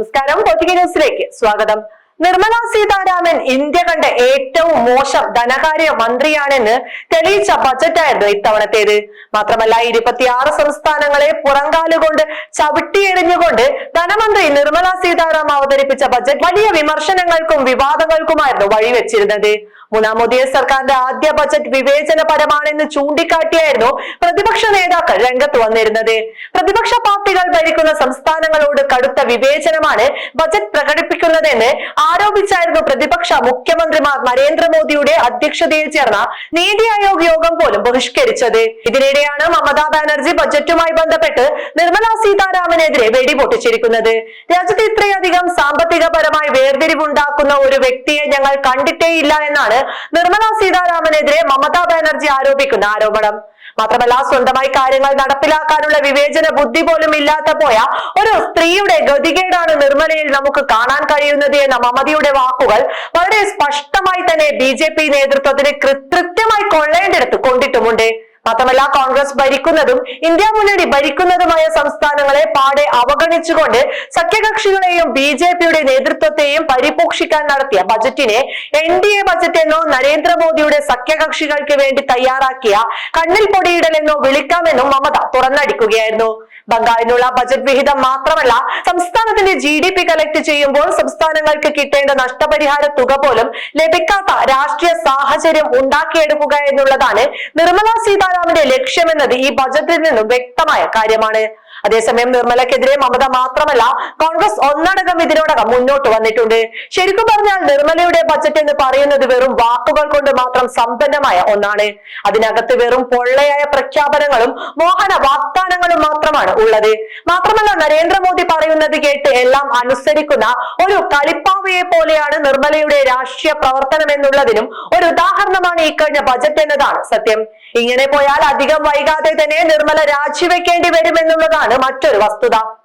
നമസ്കാരം. പൊട്ടിക ന്യൂസിലേക്ക് സ്വാഗതം. നിർമ്മല സീതാരാമൻ ഇന്ത്യ കണ്ട ഏറ്റവും മോശം ധനകാര്യ മന്ത്രിയാണെന്ന് തെളിയിച്ച ബജറ്റായിരുന്നു ഇത്തവണത്തേത്. മാത്രമല്ല ഇരുപത്തിയാറ് സംസ്ഥാനങ്ങളെ പുറങ്കാലുകൊണ്ട് ചവിട്ടിയെറിഞ്ഞുകൊണ്ട് ധനമന്ത്രി നിർമ്മല സീതാരാമൻ അവതരിപ്പിച്ച ബജറ്റ് വലിയ വിമർശനങ്ങൾക്കും വിവാദങ്ങൾക്കുമായിരുന്നു വഴിവെച്ചിരുന്നത്. മൂന്നാം മോദി സർക്കാരിന്റെ ആദ്യ ബജറ്റ് വിവേചനപരമാണെന്ന് ചൂണ്ടിക്കാട്ടിയായിരുന്നു പ്രതിപക്ഷ നേതാക്കൾ രംഗത്ത് വന്നിരുന്നത്. പ്രതിപക്ഷ പാർട്ടികൾ ഭരിക്കുന്ന സംസ്ഥാനങ്ങളോട് കടുത്ത വിവേചനമാണ് ബജറ്റ് പ്രകടിപ്പിക്കുന്നതെന്ന് ആരോപിച്ചായിരുന്നു പ്രതിപക്ഷ മുഖ്യമന്ത്രിമാർ നരേന്ദ്രമോദിയുടെ അധ്യക്ഷതയിൽ ചേർന്ന നീതി ആയോഗ് യോഗം പോലും ബഹിഷ്കരിച്ചത്. ഇതിനിടെയാണ് മമതാ ബാനർജി ബജറ്റുമായി ബന്ധപ്പെട്ട് നിർമ്മല സീതാരാമനെതിരെ വെടിപൊട്ടിച്ചിരിക്കുന്നത്. രാജ്യത്ത് ഇത്രയധികം സാമ്പത്തികപരമായി വേർതിരിവുണ്ടാക്കുന്ന ഒരു വ്യക്തിയെ ഞങ്ങൾ കണ്ടിട്ടേയില്ല എന്നാണ് നിർമ്മല സീതാരാമനെതിരെ മമതാ ബാനർജി ആരോപിക്കുന്ന ആരോപണം. മാത്രമല്ല സ്വന്തമായി കാര്യങ്ങൾ നടപ്പിലാക്കാനുള്ള വിവേചന ബുദ്ധി പോലും ഇല്ലാത്ത പോയ ഒരു സ്ത്രീയുടെ ഗതികേടാണ് നിർമ്മലയിൽ നമുക്ക് കാണാൻ കഴിയുന്നത് എന്ന മമതയുടെ വാക്കുകൾ വളരെ സ്പഷ്ടമായി തന്നെ ബി ജെ പി നേതൃത്വത്തിന് കൃത്യമായി കൊള്ളേണ്ടിടത്ത് കൊണ്ടിട്ടുമുണ്ട്. മാത്രമല്ല കോൺഗ്രസ് ഭരിക്കുന്നതും ഇന്ത്യ മുന്നണി ഭരിക്കുന്നതുമായ സംസ്ഥാനങ്ങളെ പാടെ അവഗണിച്ചുകൊണ്ട് സഖ്യകക്ഷികളെയും ബി ജെ പിയുടെ നേതൃത്വത്തെയും പരിപോഷിക്കാൻ നടത്തിയ ബജറ്റിനെ എൻ ഡി എ ബജറ്റ് എന്നോ നരേന്ദ്രമോദിയുടെ സഖ്യകക്ഷികൾക്ക് വേണ്ടി തയ്യാറാക്കിയ കണ്ണിൽ പൊടിയിടലെന്നോ വിളിക്കാമെന്നും മമത തുറന്നടിക്കുകയായിരുന്നു. ബംഗാളിനുള്ള ബജറ്റ് വിഹിതം മാത്രമല്ല സംസ്ഥാനത്തിന്റെ ജി ഡി പി കളക്ട് ചെയ്യുമ്പോൾ സംസ്ഥാനങ്ങൾക്ക് കിട്ടേണ്ട നഷ്ടപരിഹാര തുക പോലും ലഭിക്കാത്ത രാഷ്ട്രീയ സാഹചര്യം ഉണ്ടാക്കിയെടുക്കുക എന്നുള്ളതാണ് നിർമ്മലാ സീതാരാമന്റെ ലക്ഷ്യമെന്നത് ഈ ബജറ്റിൽ നിന്നും വ്യക്തമായ കാര്യമാണ്. അതേസമയം നിർമ്മലക്കെതിരെ മമത മാത്രമല്ല കോൺഗ്രസ് ഒന്നടങ്കം ഇതിനോടകം മുന്നോട്ട് വന്നിട്ടുണ്ട്. ശരിക്കും പറഞ്ഞാൽ നിർമ്മലയുടെ ബജറ്റ് എന്ന് പറയുന്നത് വെറും വാക്കുകൾ കൊണ്ട് മാത്രം സമ്പന്നമായ ഒന്നാണ്. അതിനകത്ത് വെറും പൊള്ളയായ പ്രഖ്യാപനങ്ങളും മോഹന വാഗ്ദാനങ്ങളും മാത്രമാണ് ഉള്ളത്. മാത്രമല്ല നരേന്ദ്രമോദി പറയുന്നത് കേട്ട് എല്ലാം അനുസരിക്കുന്ന ഒരു കളിപ്പാവയെ പോലെയാണ് നിർമ്മലയുടെ രാഷ്ട്രീയ പ്രവർത്തനം എന്നുള്ളതിനും ഒരു ഉദാഹരണമാണ് ഈ കഴിഞ്ഞ ബജറ്റ് എന്നതാണ് സത്യം. ഇങ്ങനെ പോയാൽ അധികം വൈകാതെ തന്നെ നിർമ്മല രാജിവെക്കേണ്ടി വരുമെന്നുള്ളതാണ് മറ്റൊരു വസ്തുത.